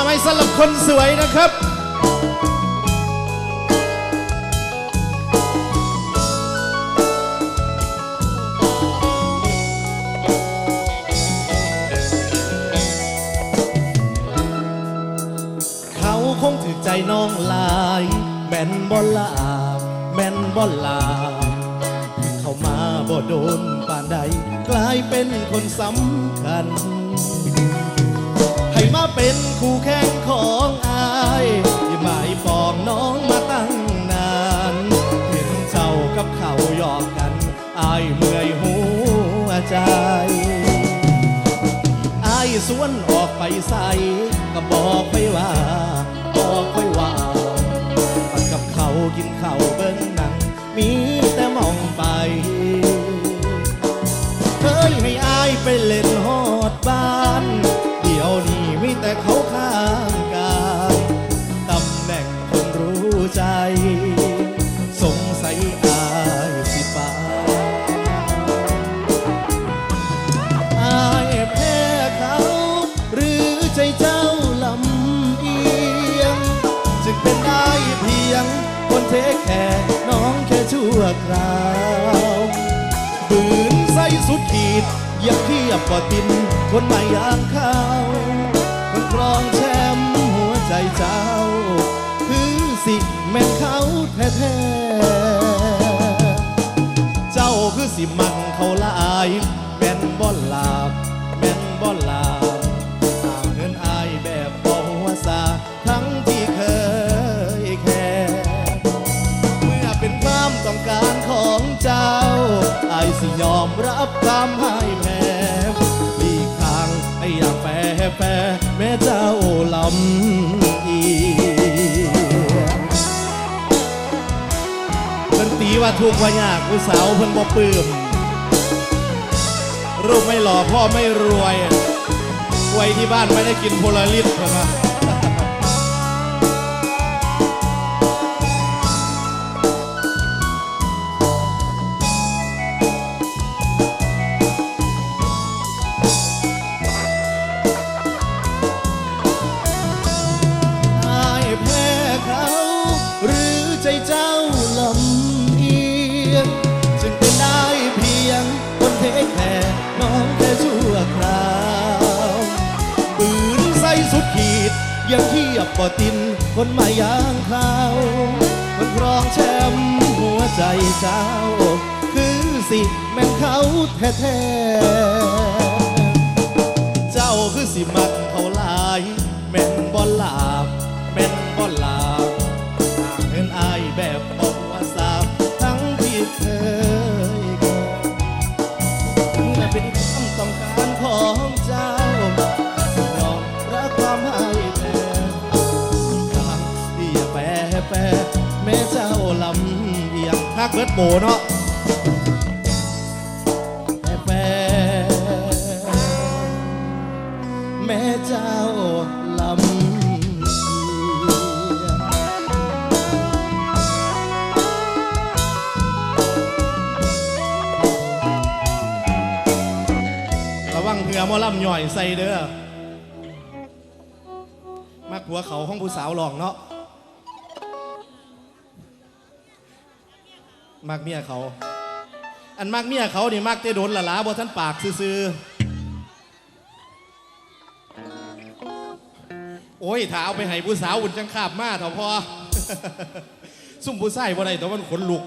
สำหรับคนสวยนะครับเขาคงถือใจน้องลายแม่นบอลลาแม่นบอลลาเข้ามาบ่โดนปานใด กลายเป็นคนสำคัญ กับเขาหยอกกันอายเมื่อยหัวใจอายสวนออกไปใส่ก็บอกไปว่าบอกไปว่าปัดกับเขากินเขาเบิ้งหนัง มีแต่มองไป เทแค่น้องแค่ชั่วคราวปืนใส่สุดขีดอย่าเทียบกับตินคนใหม่อย่างเขาคนครองแชมป์หัวใจเจ้า คือสิแม่นเขาแท้ๆเจ้าคือสิมันเขาลายแม่นบ่ลาบแม่นบ่ลา บความพ่ายแพ้อีกทางไอ้อยากแปรแปรแม้เจ้าลำอีเพิ่นตีว่าทุกข์ว่ายากผู้สาวเพิ่นบ่ปลื้มรูปไม่หล่อพ่อไม่รวยไว้ที่บ้านไม่ได้กินโพลาริสใช่ไหม บ่ตินคนใหม่ยางเขาคนครองแชมป์หัวใจเจ้า คือสิแม่นเขาแท้ๆ เจ้าคือสิมัก คักเบิดโบเนาะแฟแม่เจ้าลำบังเหือมอลำหน่อยใส่เด้อ มักหัวเขาห้องผู้สาวหลองเนาะ มักเมียเขา อันมากเมียเขานี่มากเตะโดนละลาบ่ท่านปากซื่อๆโอ้ยถ้าเอาไปให้ผู้สาวอุ่นจังขาบมาเถอะพอ ซุ่มผู้ชายบ่ได้แต่มันขนลุก